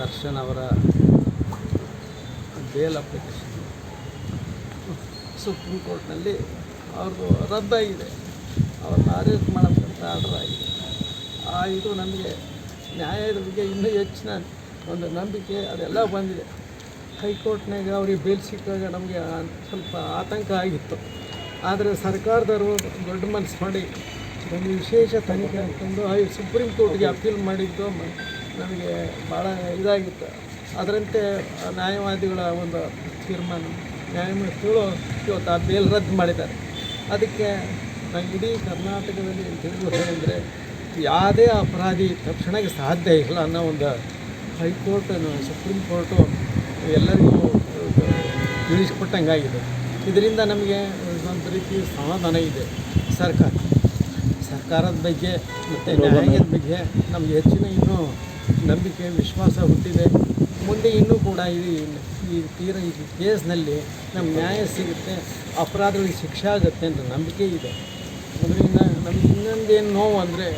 ದರ್ಶನ್ ಅವರ bale application. Supreme ಕೋರ್ಟ್ನಲ್ಲಿ ಅವ್ರದ್ದು ರದ್ದಾಗಿದೆ. ಅವ್ರನ್ನ ಅರೆಸ್ಟ್ ಮಾಡೋಕ್ಕಂಥ ಆರ್ಡರ್ ಆಗಿದೆ. ಆ ಇದು ನಮಗೆ ನ್ಯಾಯದ ಬಗ್ಗೆ ಇನ್ನೂ ಹೆಚ್ಚಿನ ಒಂದು ನಂಬಿಕೆ ಅದೆಲ್ಲ ಬಂದಿದೆ. ಹೈಕೋರ್ಟ್ನಾಗ ಅವ್ರಿಗೆ ಬೇಲ್ ಸಿಕ್ಕಾಗ ನಮಗೆ ಸ್ವಲ್ಪ ಆತಂಕ ಆಗಿತ್ತು. ಆದರೆ ಸರ್ಕಾರದವರು ದೊಡ್ಡ ಮನಸ್ಸು ಮಾಡಿ ಒಂದು ವಿಶೇಷ ತನಿಖೆ ಅಂತಂದು ಸುಪ್ರೀಂ ಕೋರ್ಟ್ಗೆ ಅಪೀಲ್ ಮಾಡಿದ್ದು ನಮಗೆ ಭಾಳ ಇದಾಗಿತ್ತು. ಅದರಂತೆ ನ್ಯಾಯವಾದಿಗಳ ಒಂದು ತೀರ್ಮಾನ, ನ್ಯಾಯಮೂರ್ತಿಗಳು ಇವತ್ತು ಆ ಬೇಲ್ ರದ್ದು ಮಾಡಿದ್ದಾರೆ. ಅದಕ್ಕೆ ನಾನು ಇಡೀ ಕರ್ನಾಟಕದಲ್ಲಿ ಹೇಳಿದರೆ ಯಾವುದೇ ಅಪರಾಧಿ ತಕ್ಷಣಕ್ಕೆ ಸಾಧ್ಯ ಇಲ್ಲ ಅನ್ನೋ ಒಂದು ಹೈಕೋರ್ಟ್ ಸುಪ್ರೀಂ ಕೋರ್ಟು ಎಲ್ಲರಿಗೂ ತಿಳಿಸ್ಕೊಟ್ಟಂಗಾಗಿದೆ. ಇದರಿಂದ ನಮಗೆ ಒಂದು ರೀತಿ ಸಮಾಧಾನ ಇದೆ ಸರ್ಕಾರ. ಸರ್ಕಾರದ ಬಗ್ಗೆ ಮತ್ತು ನ್ಯಾಯದ ಬಗ್ಗೆ ನಮಗೆ ಹೆಚ್ಚಿನ ಇನ್ನೂ ನಂಬಿಕೆ, ವಿಶ್ವಾಸ ಹುಟ್ಟಿದೆ. ಮುಂದೆ ಇನ್ನೂ ಕೂಡ ಈ ಈ ತೀರ ಈ ಕೇಸ್ನಲ್ಲಿ ನಮ್ಗೆ ನ್ಯಾಯ ಸಿಗುತ್ತೆ, ಅಪರಾಧಗಳಿಗೆ ಶಿಕ್ಷೆ ಆಗುತ್ತೆ ಅಂತ ನಂಬಿಕೆ ಇದೆ. ಅದರಿಂದ ನಮ್ಗೆ ಇನ್ನೊಂದೇನು ನೋವು ಅಂದರೆ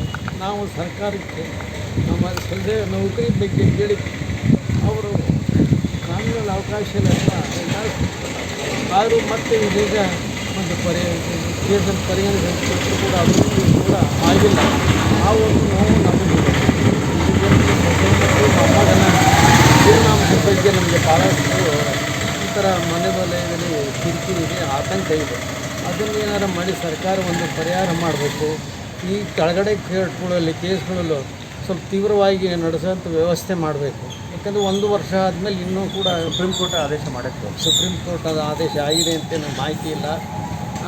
ನಾವು ಸರ್ಕಾರಕ್ಕೆ, ನಮ್ಮ ಸದ್ಯ ನೌಕರಿ ಬಗ್ಗೆ ಕೇಳಿ, ಅವರು ಕಾನೂನಲ್ಲಿ ಅವಕಾಶ ಇಲ್ಲ ಆದರೂ ಮತ್ತೆ ಇದೀಗ ಒಂದು ಪರಿ ಕೇಸನ್ನು ಪರಿಗಣಿಸಿದ್ರು ಕೂಡ ಅದು ಕೂಡ ಆಗಿಲ್ಲ. ಆ ಒಂದು ನೋವು ನಮಗೆ ಪರಿಣಾಮದ ಬಗ್ಗೆ ನಮಗೆ ಭಾಳಷ್ಟು ಈ ಥರ ಮನೆ ವಲಯದಲ್ಲಿ ಕಿರಿಕಿರಿ ಇದೆ ಆತಂಕ ಇದೆ. ಅದನ್ನು ಏನಾರು ಮಾಡಿ ಸರ್ಕಾರ ಒಂದು ಪರಿಹಾರ ಮಾಡಬೇಕು. ಈ ಕೆಳಗಡೆ ಕೇಟ್ಗಳಲ್ಲಿ ಕೇಸ್ಗಳಲ್ಲೂ ಸ್ವಲ್ಪ ತೀವ್ರವಾಗಿ ನಡೆಸೋಂಥ ವ್ಯವಸ್ಥೆ ಮಾಡಬೇಕು. ಯಾಕಂದರೆ ಒಂದು ವರ್ಷ ಆದಮೇಲೆ ಇನ್ನೂ ಕೂಡ ಸುಪ್ರೀಂ ಕೋರ್ಟ್ ಆದೇಶ ಮಾಡಬೇಕು ಸುಪ್ರೀಂ ಕೋರ್ಟ್ ಅದು ಆದೇಶ ಆಗಿದೆ ಅಂತ ಮಾಹಿತಿ ಇಲ್ಲ.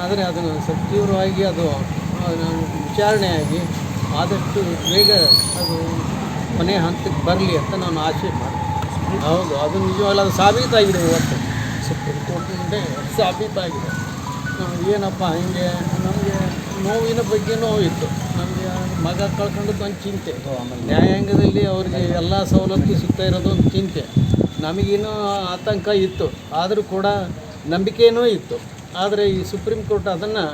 ಆದರೆ ಅದನ್ನು ಸತೀವ್ರವಾಗಿ ಅದು ವಿಚಾರಣೆಯಾಗಿ ಆದಷ್ಟು ಬೇಗ ಅದು ಕೊನೆಯ ಹಂತಕ್ಕೆ ಬರಲಿ ಅಂತ ನಾನು ಆಶೆ ಮಾಡ್ತೀನಿ. ಹೌದು, ಅದು ನಿಜವಾಗ್ಲೂ ಅದು ಸಾಬೀತಾಗಿದೆ ಇವತ್ತು. ಸುಪ್ರೀಂ ಕೋರ್ಟ್ನಿಂದ ಸಾಬೀತಾಗಿದೆ. ಏನಪ್ಪ ಹಿಂಗೆ, ನಮಗೆ ನೋವಿನ ಬಗ್ಗೆ ನೋವಿತ್ತು. ನಮಗೆ ಮಗ ಕಳ್ಕೊಂಡದ್ದು ಒಂದು ಚಿಂತೆ. ನ್ಯಾಯಾಂಗದಲ್ಲಿ ಅವರಿಗೆ ಎಲ್ಲ ಸವಲತ್ತು ಸಿಗ್ತಾ ಇರೋದು ಒಂದು ಚಿಂತೆ. ನಮಗಿನ್ನೂ ಆತಂಕ ಇತ್ತು. ಆದರೂ ಕೂಡ ನಂಬಿಕೆಯೂ ಇತ್ತು. ಆದರೆ ಈ ಸುಪ್ರೀಂ ಕೋರ್ಟ್ ಅದನ್ನು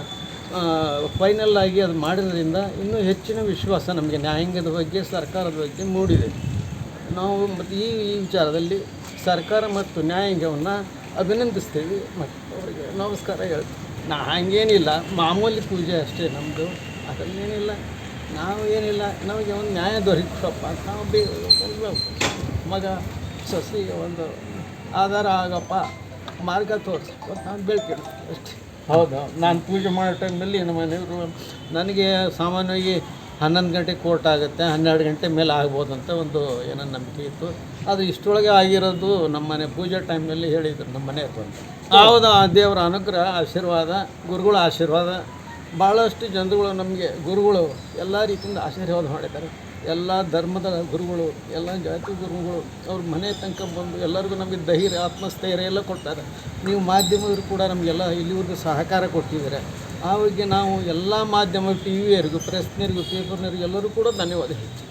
ಫೈನಲ್ ಆಗಿ ಅದು ಮಾಡಿದ್ರಿಂದ ಇನ್ನೂ ಹೆಚ್ಚಿನ ವಿಶ್ವಾಸ ನಮಗೆ ನ್ಯಾಯಾಂಗದ ಬಗ್ಗೆ, ಸರ್ಕಾರದ ಬಗ್ಗೆ ಮೂಡಿದೆ. ನಾವು ಮತ್ತು ಈ ಈ ವಿಚಾರದಲ್ಲಿ ಸರ್ಕಾರ ಮತ್ತು ನ್ಯಾಯಾಂಗವನ್ನು ಅಭಿನಂದಿಸ್ತೀವಿ. ಮತ್ತು ಅವರಿಗೆ ನಮಸ್ಕಾರ ಹೇಳ್ತೀವಿ. ನಾ ಹಂಗೇನಿಲ್ಲ, ಮಾಮೂಲಿ ಪೂಜೆ ಅಷ್ಟೇ ನಮ್ಮದು ಅದರಲ್ಲೇನಿಲ್ಲ ನಾವು ಏನಿಲ್ಲ, ನಮಗೆ ಒಂದು ನ್ಯಾಯ ದೊರಕಪ್ಪ ನಾವು ಒಂದು ಮಗ ಸಸಿಗೆ ಒಂದು ಆಧಾರ ಆಗಪ್ಪ. ಮಾರ್ಗ ತೋರಿಸಿ. ನಾನು ಬೆಳ್ತೀನಿ ಅಷ್ಟೇ. ಹೌದು? ನಾನು ಪೂಜೆ ಮಾಡೋ ಟೈಮಲ್ಲಿ ನಮ್ಮ ಮನೆಯವರು ನನಗೆ ಸಾಮಾನ್ಯವಾಗಿ ಹನ್ನೊಂದು ಗಂಟೆ ಕೋರ್ಟ್ ಆಗುತ್ತೆ ಹನ್ನೆರಡು ಗಂಟೆ ಮೇಲೆ ಆಗ್ಬೋದು ಅಂತ ಒಂದು ಏನೋ ನಂಬಿಕೆ ಇತ್ತು. ಅದು ಇಷ್ಟೊಳಗೆ ಆಗಿರೋದು ನಮ್ಮ ಮನೆ ಪೂಜೆ ಟೈಮಲ್ಲಿ ಹೇಳಿದ್ರು ನಮ್ಮ ಮನೆ ಹತ್ರ. ಹೌದು. ಆ ದೇವರ ಅನುಗ್ರಹ ಆಶೀರ್ವಾದ ಗುರುಗಳ ಆಶೀರ್ವಾದ. ಭಾಳಷ್ಟು ಜನರುಗಳು ನಮಗೆ ಗುರುಗಳು ಎಲ್ಲ ರೀತಿಯಿಂದ ಆಶೀರ್ವಾದ ಮಾಡಿದ್ದಾರೆ. ಎಲ್ಲ ಧರ್ಮದ ಗುರುಗಳು, ಎಲ್ಲ ಜಾತಿ ಗುರುಗಳು, ಅವ್ರ ಮನೆ ತನಕ ಬಂದು ಎಲ್ಲರಿಗೂ ನಮಗೆ ಧೈರ್ಯ, ಆತ್ಮಸ್ಥೈರ್ಯ ಎಲ್ಲ ಕೊಡ್ತಾರೆ. ನೀವು ಮಾಧ್ಯಮದವರು ಕೂಡ ನಮಗೆಲ್ಲ ಇಲ್ಲಿವರೆಗೂ ಸಹಕಾರ ಕೊಟ್ಟಿದ್ದಾರೆ. ಬಗ್ಗೆ ನಾವು ಎಲ್ಲ ಮಾಧ್ಯಮ ಟಿ ವಿಯರಿಗೂ ಪ್ರೆಸ್ನವರಿಗೂ ಪೇಪರ್ನರಿಗೂ ಎಲ್ಲರೂ ಕೂಡ ಧನ್ಯವಾದ ಹೇಳ್ತೀವಿ